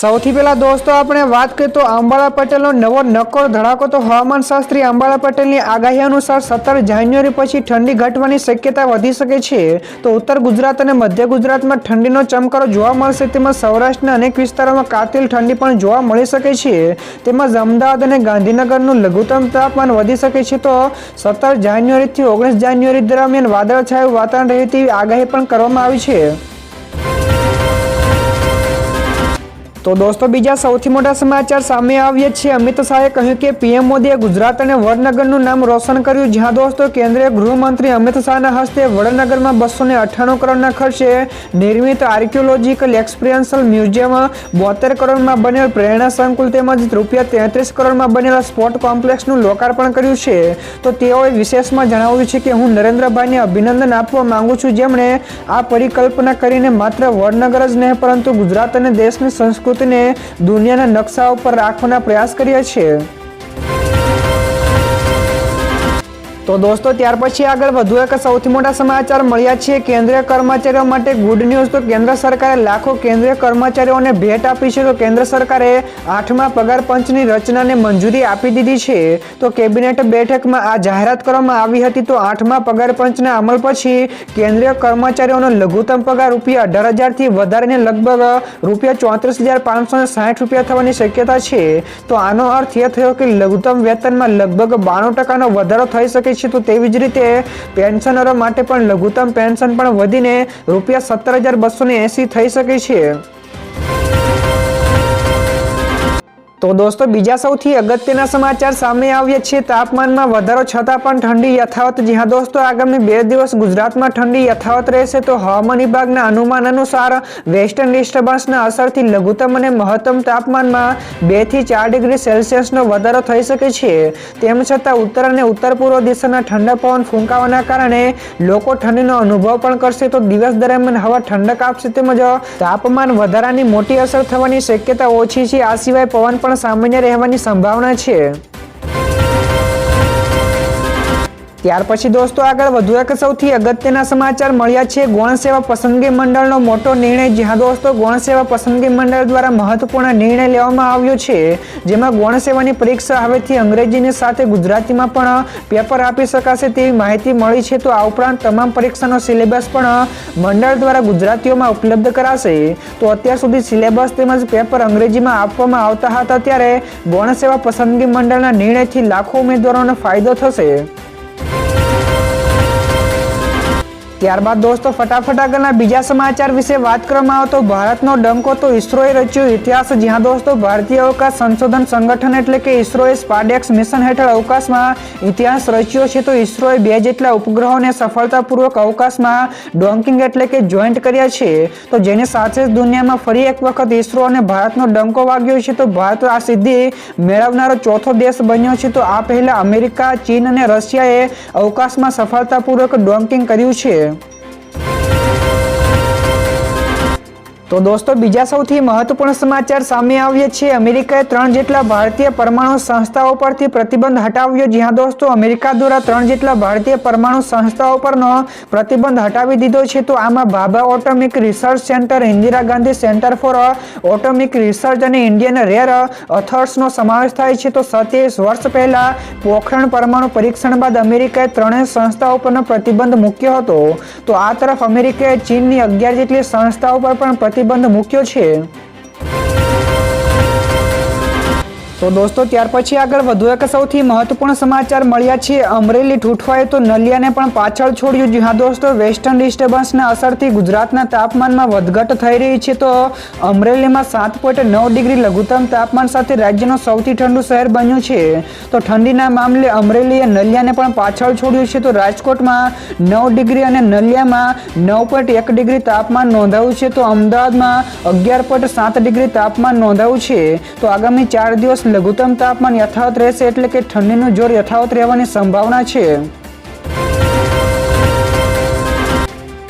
સૌથી પહેલા દોસ્તો, આપણે વાત કરીએ તો અંબાળા પટેલનો નવો નક્કોર ધડાકો. તો હવામાન શાસ્ત્રી અંબાળા પટેલની આગાહી અનુસાર સત્તર જાન્યુઆરી પછી ઠંડી ઘટવાની શક્યતા વધી શકે છે. તો ઉત્તર ગુજરાત અને મધ્ય ગુજરાતમાં ઠંડીનો ચમકારો જોવા મળશે. તેમજ સૌરાષ્ટ્રના અનેક વિસ્તારોમાં કાતિલ ઠંડી પણ જોવા મળી શકે છે. તેમજ અમદાવાદ અને ગાંધીનગરનું લઘુત્તમ તાપમાન વધી શકે છે. તો સત્તર જાન્યુઆરીથી ઓગણીસ જાન્યુઆરી દરમિયાન વાદળછાયું વાતાવરણ રહે તેવી આગાહી પણ કરવામાં આવી છે. તો દોસ્તો, બીજા સૌથી મોટા સમાચાર સામે આવ્યા છે. અમિત શાહે કહ્યું કે પીએમ મોદીએ ગુજરાત અને વડનગરનું નામ રોશન કર્યું. જ્યાં દોસ્તો, કેન્દ્રીય ગૃહમંત્રી અમિત શાહના હસ્તે વડનગરમાં બસો ને અઠ્ઠાણું કરોડના ખર્ચે નિર્મિત આર્કિયોલોજીકલ એક્સપિરિયન્સલ મ્યુઝિયમ બોતેર કરોડમાં બનેલ પ્રેરણા સંકુલ તેમજ રૂપિયા તેત્રીસ કરોડમાં બનેલા સ્પોર્ટ કોમ્પ્લેક્સનું લોકાર્પણ કર્યું છે. તો તેઓએ વિશેષમાં જણાવ્યું છે કે હું નરેન્દ્રભાઈને અભિનંદન આપવા માંગુ છું. જેમણે આ પરિકલ્પના કરીને માત્ર વડનગર જ નહીં, પરંતુ ગુજરાત અને દેશની સંસ્કૃતિ સંસ્કૃતિને દુનિયાના નકશા ઉપર રાખવાના પ્રયાસ કર્યા છે. તો દોસ્તો, ત્યાર પછી આગળ વધુ એક સૌથી મોટા સમાચાર મળ્યા છે. કેન્દ્રીય કર્મચારીઓ માટે ગુડ ન્યૂઝ તો કેન્દ્ર સરકારે લાખો કેન્દ્રીય કર્મચારીઓને ભેટ આપી છે. તો કેન્દ્ર સરકારે આઠમા પગાર પંચની રચનાને મંજૂરી આપી દીધી છે. તો કેબિનેટ બેઠકમાં આ જાહેરાત કરવામાં આવી હતી. તો આઠમા પગાર પંચના અમલ પછી કેન્દ્રીય કર્મચારીઓનો લઘુત્તમ પગાર રૂપિયા અઢાર હજારથી વધારીને લગભગ રૂપિયા ચોત્રીસ હજાર પાંચસો સાઠ રૂપિયા થવાની શક્યતા છે. તો આનો અર્થ એ થયો કે લઘુત્તમ વેતનમાં લગભગ બાણું ટકાનો વધારો થઈ શકે છે તો તેવી જ રીતે પેન્શનરો માટે પણ લઘુત્તમ પેન્શન પણ વધીને રૂપિયા સત્તર હજાર બસો એસી થઈ શકે છે. તો દોસ્તો, બીજા સૌથી અગત્યના સમાચાર સામે આવ્યા છે. તાપમાનમાં વધારો છતાં પણ ઠંડી યથાવત જ્યાં દોસ્તો, આગામી બે દિવસ ગુજરાતમાં ઠંડી યથાવત રહેશે તો હવામાન વિભાગના અનુમાન અનુસાર વેસ્ટર્ન ડિસ્ટર્બન્સના અસરથી લઘુત્તમ અને મહત્તમ તાપમાનમાં બેથી ચાર ડિગ્રી સેલ્સિયસનો વધારો થઈ શકે છે. તેમ છતાં ઉત્તર અને ઉત્તર પૂર્વ દિશાના ઠંડા પવન ફૂંકાવાના કારણે લોકો ઠંડીનો અનુભવ પણ કરશે. તો દિવસ દરમિયાન હવા ઠંડક આપશે તેમજ તાપમાન વધારાની મોટી અસર થવાની શક્યતા ઓછી છે. આ સિવાય પવન પણ પણ સામાન્ય રહેવાની સંભાવના છે. ત્યાર પછી દોસ્તો આગળ વધુ એક સૌથી અગત્યના સમાચાર મળ્યા છે. ગૌણ સેવા પસંદગી મંડળનો મોટો નિર્ણય, જ્યાં દોસ્તો ગૌણ સેવા પસંદગી મંડળ દ્વારા મહત્વપૂર્ણ નિર્ણય લેવામાં આવ્યો છે. જેમાં ગૌણ સેવાની પરીક્ષા હવેથી અંગ્રેજીની સાથે ગુજરાતીમાં પણ પેપર આપી શકાશે તેવી માહિતી મળી છે. તો આ ઉપરાંત તમામ પરીક્ષાનો સિલેબસ પણ મંડળ દ્વારા ગુજરાતીઓમાં ઉપલબ્ધ કરાશે. તો અત્યાર સુધી સિલેબસ તેમજ પેપર અંગ્રેજીમાં આપવામાં આવતા હતા ત્યારે ગૌણ સેવા પસંદગી મંડળના નિર્ણયથી લાખો ઉમેદવારોને ફાયદો થશે. ત્યારબાદ દોસ્તો, ફટાફટ આગળના બીજા સમાચાર વિશે વાત કરવામાં આવે તો ભારતનો ડંકો તો ઇસરોએ રચ્યો ઇતિહાસ. જ્યાં દોસ્તો, ભારતીય અવકાશ સંશોધન સંગઠન એટલે કે ઇસરોએ સ્પાડેક્સ મિશન હેઠળ અવકાશમાં ઇતિહાસ રચ્યો છે, તો ઇસરોએ બે જેટલા ઉપગ્રહોને સફળતાપૂર્વક અવકાશમાં ડોંકિંગ એટલે કે જોઈન્ટ કર્યા છે. તો જેની સાથે જ દુનિયામાં ફરી એક વખત ઇસરો અને ભારતનો ડંકો વાગ્યો છે, તો ભારત આ સિદ્ધિ મેળવનારો ચોથો દેશ બન્યો છે. તો આ પહેલા અમેરિકા, ચીન અને રશિયાએ અવકાશમાં સફળતાપૂર્વક ડોંકિંગ કર્યું છે. Дякую. તો દોસ્તો, બીજા સૌથી મહત્વપૂર્ણ સમાચાર સામે આવ્યા છે. અમેરિકાએ ત્રણ જેટલા ભારતીય પરમાણુ સંસ્થાઓ પરથી પ્રતિબંધ હટાવ્યો, જ્યાં દોસ્તો, અમેરિકા દ્વારા ત્રણ જેટલા ભારતીય પરમાણુ સંસ્થાઓ પરનો પ્રતિબંધ હટાવી દીધો છે. તો આમાં Bhabha atomic research centre, Indira Gandhi centre for atomic research અને ઇન્ડિયન રેર અથર્સનો સમાવેશ થાય છે. તો સત્યાવીસ વર્ષ પહેલાં પોખરણ પરમાણુ પરીક્ષણ બાદ અમેરિકાએ ત્રણેય સંસ્થાઓ પરનો પ્રતિબંધ મૂક્યો હતો. તો આ તરફ અમેરિકાએ ચીનની અગિયાર જેટલી સંસ્થાઓ પર પણ પ્રતિબંધ મૂક્યો છે. તો દોસ્તો, ત્યાર પછી આગળ વધુ એક સૌથી મહત્વપૂર્ણ સમાચાર મળ્યા છે. અમરેલી ઠૂઠવાએ તો નલિયાને પણ પાછળ છોડ્યું. હા, દોસ્તો વેસ્ટર્ન ડિસ્ટર્બન્સના અસરથી ગુજરાતના તાપમાનમાં વધઘટ થઈ રહી છે. તો અમરેલીમાં સાત પોઈન્ટ નવ ડિગ્રી લઘુત્તમ તાપમાન સાથે રાજ્યનું સૌથી ઠંડુ શહેર બન્યું છે. તો ઠંડીના મામલે અમરેલીએ નલિયાને પણ પાછળ છોડ્યું છે. તો રાજકોટમાં નવ ડિગ્રી અને નલિયામાં નવ પોઈન્ટ એક ડિગ્રી તાપમાન નોંધાયું છે. તો અમદાવાદમાં અગિયાર પોઈન્ટ સાત ડિગ્રી તાપમાન નોંધાયું છે. તો આગામી ચાર દિવસ લઘુત્તમ તાપમાન યથાવત રહેશે એટલે કે ઠંડીનું જોર યથાવત રહેવાની સંભાવના છે.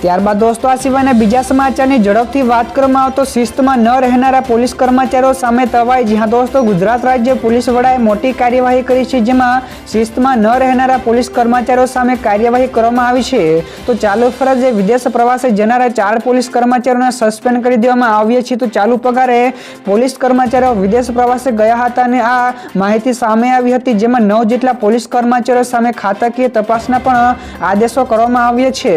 ત્યારબાદ દોસ્તો, આ સિવાયના બીજા સમાચારની ઝડપથી વાત કરવામાં આવતો શિસ્તમાં ન રહેનારા પોલીસ કર્મચારીઓ સામે તવાઈ. જ્યાં દોસ્તો, ગુજરાત રાજ્ય પોલીસ વડાએ મોટી કાર્યવાહી કરી છે, જેમાં શિસ્તમાં ન રહેનારા પોલીસ કર્મચારીઓ સામે કાર્યવાહી કરવામાં આવી છે. તો ચાલુ ફરજે વિદેશ પ્રવાસે જનારા ચાર પોલીસ કર્મચારીઓને સસ્પેન્ડ કરી દેવામાં આવ્યા છે તો ચાલુ પગારે પોલીસ કર્મચારીઓ વિદેશ પ્રવાસે ગયા હતા અને આ માહિતી સામે આવી હતી, જેમાં નવ જેટલા પોલીસ કર્મચારીઓ સામે ખાતાકીય તપાસના પણ આદેશો કરવામાં આવ્યા છે.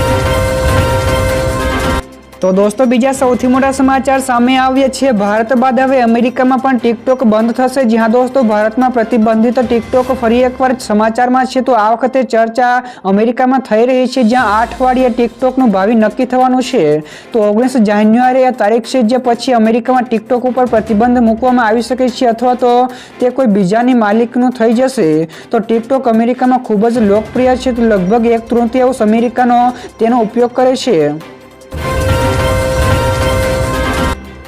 તો દોસ્તો, બીજા સૌથી મોટા સમાચાર સામે આવ્યા છે. ભારત બાદ હવે અમેરિકામાં પણ ટિકટોક બંધ થશે. જ્યાં દોસ્તો, ભારતમાં પ્રતિબંધિત ટિકટોક ફરી એકવાર સમાચારમાં છે. તો આ વખતે ચર્ચા અમેરિકામાં થઈ રહી છે, જ્યાં આઠ વાળીએ ટિકટોકનું ભાવિ નક્કી થવાનું છે. તો ઓગણીસ જાન્યુઆરી આ તારીખ છે, જે પછી અમેરિકામાં ટિકટોક ઉપર પ્રતિબંધ મૂકવામાં આવી શકે છે, અથવા તો તે કોઈ બીજાની માલિકનું થઈ જશે. તો ટિકટોક અમેરિકામાં ખૂબ જ લોકપ્રિય છે. તો લગભગ એક તૃતીયાંશ અમેરિકાનો તેનો ઉપયોગ કરે છે.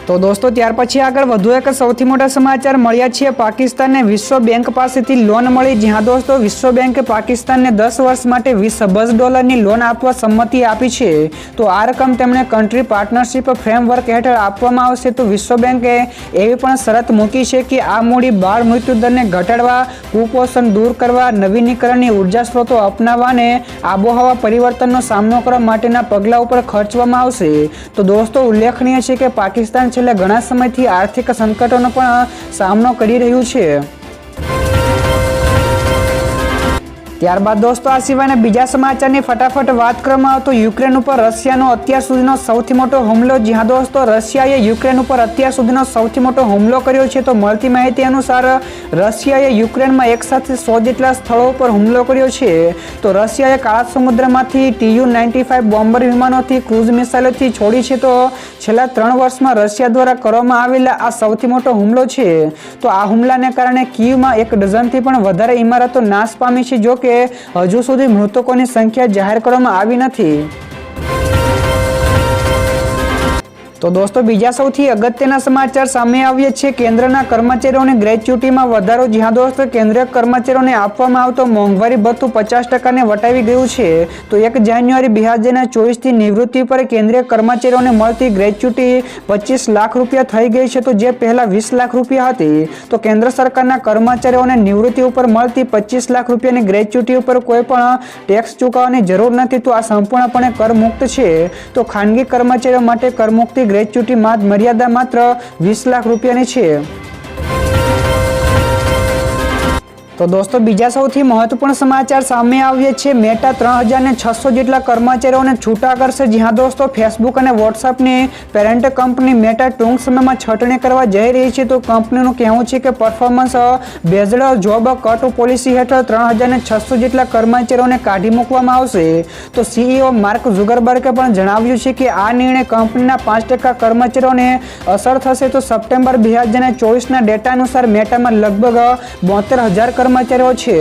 તો દોસ્તો, ત્યાર પછી આગળ વધુ એક સૌથી મોટા સમાચાર મળ્યા છે પાકિસ્તાનને. વિશ્વ બેંક પાસેથી લોન મળી, જ્યાં દોસ્તો, વિશ્વ બેંકે પાકિસ્તાનને દસ વર્ષ માટે વીસ અબજ ડોલરની લોન આપવા સંમતિ આપી છે. તો આ રકમ તેમણે કન્ટ્રી પાર્ટનરશિપ ફ્રેમવર્ક હેઠળ આપવામાં આવશે. તો વિશ્વ બેંકે એવી પણ શરત મૂકી છે કે આ મૂડી બાળ મૃત્યુદરને ઘટાડવા, કુપોષણ દૂર કરવા નવીનીકરણની ઊર્જા સ્ત્રોતો અપનાવવા અને આબોહવા પરિવર્તનનો સામનો કરવા માટેના પગલાં ઉપર ખર્ચવામાં આવશે. તો દોસ્તો, ઉલ્લેખનીય છે કે પાકિસ્તાન છેલ્લા ઘણા સમયથી આર્થિક સંકટોનો પણ સામનો કરી રહ્યું છે. ત્યારબાદ દોસ્તો, આ સિવાયના બીજા સમાચારની ફટાફટ વાત કરવામાં આવતો યુક્રેન ઉપર રશિયાનો અત્યાર સુધીનો સૌથી મોટો હુમલો. જ્યાં દોસ્તો, રશિયાએ યુક્રેન ઉપર અત્યાર સુધીનો સૌથી મોટો હુમલો કર્યો છે તો મળતી માહિતી અનુસાર રશિયાએ યુક્રેનમાં એકસાથે સો જેટલા સ્થળો ઉપર હુમલો કર્યો છે. તો રશિયાએ કાળા સમુદ્રમાંથી ટીયુ નાઇન્ટી ફાઇવ બોમ્બર વિમાનોથી ક્રૂઝ મિસાઇલોથી છોડી છે તો છેલ્લા ત્રણ વર્ષમાં રશિયા દ્વારા કરવામાં આવેલા આ સૌથી મોટો હુમલો છે. તો આ હુમલાને કારણે કીવમાં એક ડઝનથી પણ વધારે ઇમારતો નાશ પામી છે, જો કે હજુ સુધી મૃતકોની સંખ્યા જાહેર કરવામાં આવી નથી તો દોસ્તો, બીજા સૌથી અગત્યના સમાચાર સામે આવ્યા છે. કેન્દ્રના કર્મચારીઓને ગ્રેચ્યુટીમાં વધારો, જ્યાં દોસ્તો કેન્દ્રીય કર્મચારીઓને આપવામાં આવતો મોંઘવારી ભથ્થું પચાસ ટકાને વટાવી ગયું છે. તો એક જાન્યુઆરી બે હજારના ચોવીસથી નિવૃત્તિ પર કેન્દ્રીય કર્મચારીઓને મળતી ગ્રેચ્યુટી પચીસ લાખ રૂપિયા થઈ ગઈ છે. તો જે પહેલાં વીસ લાખ રૂપિયા હતી, તો કેન્દ્ર સરકારના કર્મચારીઓને નિવૃત્તિ ઉપર મળતી પચીસ લાખ રૂપિયાની ગ્રેચ્યુટી ઉપર કોઈ પણ ટેક્સ ચૂકવવાની જરૂર નથી. તો આ સંપૂર્ણપણે કરમુક્ત છે. તો ખાનગી કર્મચારીઓ માટે કરમુક્તિ ગ્રેચ્યુટી મર્યાદા માત્ર વીસ લાખ રૂપિયાની છે. તો દોસ્તો, બીજા સૌથી મહત્વપૂર્ણ સમાચાર સામે આવ્યા છે. મેટા ત્રણ હજાર ને છસો જેટલા કર્મચારીઓને છૂટા કરશે. જ્યાં દોસ્તો ફેસબુક અને વોટ્સઅપની પેરેન્ટ કંપની મેટા ટૂંક સમયમાં છટણી કરવા જઈ રહી છે. તો કંપનીનું કહેવું છે કે performance based job cut policy હેઠળ ત્રણ હજાર ને છસો જેટલા કર્મચારીઓને કાઢી મૂકવામાં આવશે. તો સીઈઓ માર્ક ઝુગરબર્ગે પણ જણાવ્યું છે કે આ નિર્ણય કંપનીના પાંચ ટકા કર્મચારીઓને અસર થશે. તો સપ્ટેમ્બર બે હજાર ચોવીસના ડેટા અનુસાર મેટામાં લગભગ બોતેર હજાર કર્મચારીઓ છે.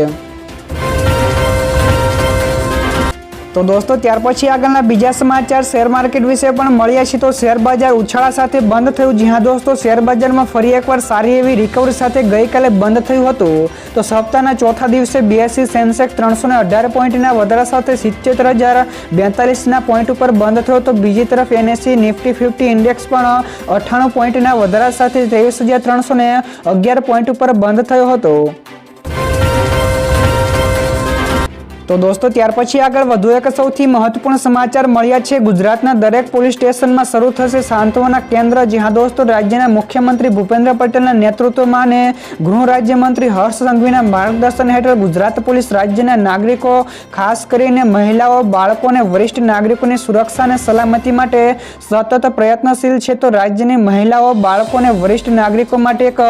તો દોસ્તો, ત્યાર પછી આગળના બીજા સમાચાર શેર માર્કેટ વિશે પણ મળ્યા છે તો શેર બજાર ઉછાળા સાથે બંધ થયું. જ્યાં દોસ્તો, શેર બજારમાં ફરી એકવાર સારી એવી રિકવરી સાથે ગઈકાલે બંધ થયું હતું. તો સપ્તાહના ચોથા દિવસે બીએસસી સેન્સેક્સ ત્રણસો ને અઢાર પોઈન્ટના વધારા સાથે સિત્તેર હજાર બેતાલીસના પોઈન્ટ ઉપર બંધ થયો. તો બીજી તરફ એનએસસી નિફ્ટી ફિફ્ટી ઇન્ડેક્સ પણ અઠ્ઠાણું પોઈન્ટના વધારા સાથે ત્રેવીસ હજાર ત્રણસો ને અગિયાર પોઈન્ટ ઉપર બંધ થયો હતો. તો દોસ્તો, ત્યાર પછી આગળ વધુ એક સૌથી મહત્વપૂર્ણ સમાચાર મળ્યા છે. ગુજરાતના દરેક પોલીસ સ્ટેશનમાં શરૂ થશે સાંત્વના કેન્દ્ર, જ્યાં દોસ્તો રાજ્યના મુખ્યમંત્રી ભૂપેન્દ્ર પટેલના નેતૃત્વમાં અને ગૃહ રાજ્યમંત્રી હર્ષ સંઘવીના માર્ગદર્શન હેઠળ ગુજરાત પોલીસ રાજ્યના નાગરિકો, ખાસ કરીને મહિલાઓ બાળકો અને વરિષ્ઠ નાગરિકોની સુરક્ષા અને સલામતી માટે સતત પ્રયત્નશીલ છે. તો રાજ્યની મહિલાઓ બાળકો અને વરિષ્ઠ નાગરિકો માટે એક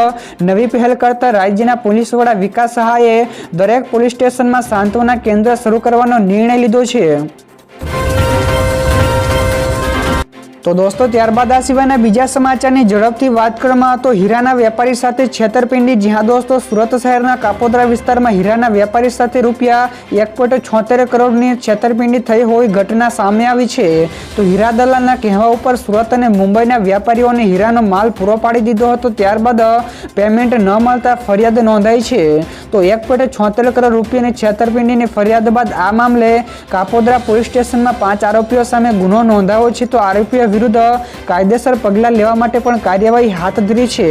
નવી પહેલ કરતા રાજ્યના પોલીસ વડા વિકાસ સહાયે દરેક પોલીસ સ્ટેશનમાં સાંત્વના કેન્દ્ર શરૂ કરવાનો નિર્ણય લીધો છે. તો દોસ્તો, ત્યારબાદ આ સિવાયના બીજા સમાચારની ઝડપથી વાત કરવામાં તો હીરાના વેપારી સાથે છેતરપિંડી. જ્યાં દોસ્તો, સુરત શહેરના કાપોદરા વિસ્તારમાં હીરાના વેપારી સાથે રૂપિયા એક પોઈન્ટ છોતેર કરોડની છેતરપિંડી થઈ હોઈ ઘટના સામે આવી છે. તો હીરા દલાલના કહેવા ઉપર સુરત અને મુંબઈના વેપારીઓને હીરાનો માલ પૂરો પાડી દીધો હતો, ત્યારબાદ પેમેન્ટ ન મળતા ફરિયાદ નોંધાઈ છે. તો એક પોઈન્ટ છોતેર કરોડ રૂપિયાની છેતરપિંડીની ફરિયાદ બાદ આ મામલે કાપોદરા પોલીસ સ્ટેશનમાં પાંચ આરોપીઓ સામે ગુનો નોંધાયો છે. તો આરોપીઓ વિરુદ્ધ કાયદેસર પગલાં લેવા માટે પણ કાર્યવાહી હાથ ધરી છે.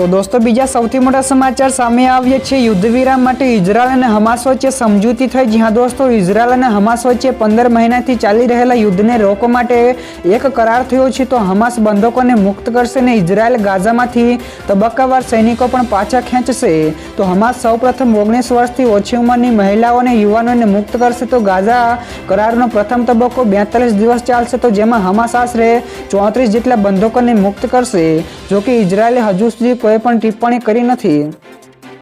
તો દોસ્તો, બીજા સૌથી મોટા સમાચાર સામે આવ્યા છે. યુદ્ધ વિરામ માટે ઇઝરાયલ અને હમાસ વચ્ચે સમજૂતી થઈ. જ્યાં દોસ્તો, ઇઝરાયલ અને હમાસ વચ્ચે પંદર મહિનાથી ચાલી રહેલા યુદ્ધને રોકવા માટે એક કરાર થયો છે. તો હમાસ બંધકોને મુક્ત કરશે અને ઇઝરાયલ ગાઝામાંથી તબક્કાવાર સૈનિકો પણ પાછા ખેંચશે. તો હમાસ સૌપ્રથમ ઓગણીસ વર્ષથી ઓછી ઉંમરની મહિલાઓ અને યુવાનોને મુક્ત કરશે. તો ગાઝા કરારનો પ્રથમ તબક્કો બેતાલીસ દિવસ ચાલશે. તો જેમાં હમાસ આશરે ચોત્રીસ જેટલા બંધકોને મુક્ત કરશે. જો કે ઇઝરાયલે હજુ સુધી કોઈ પણ ટિપ્પણી કરી નથી.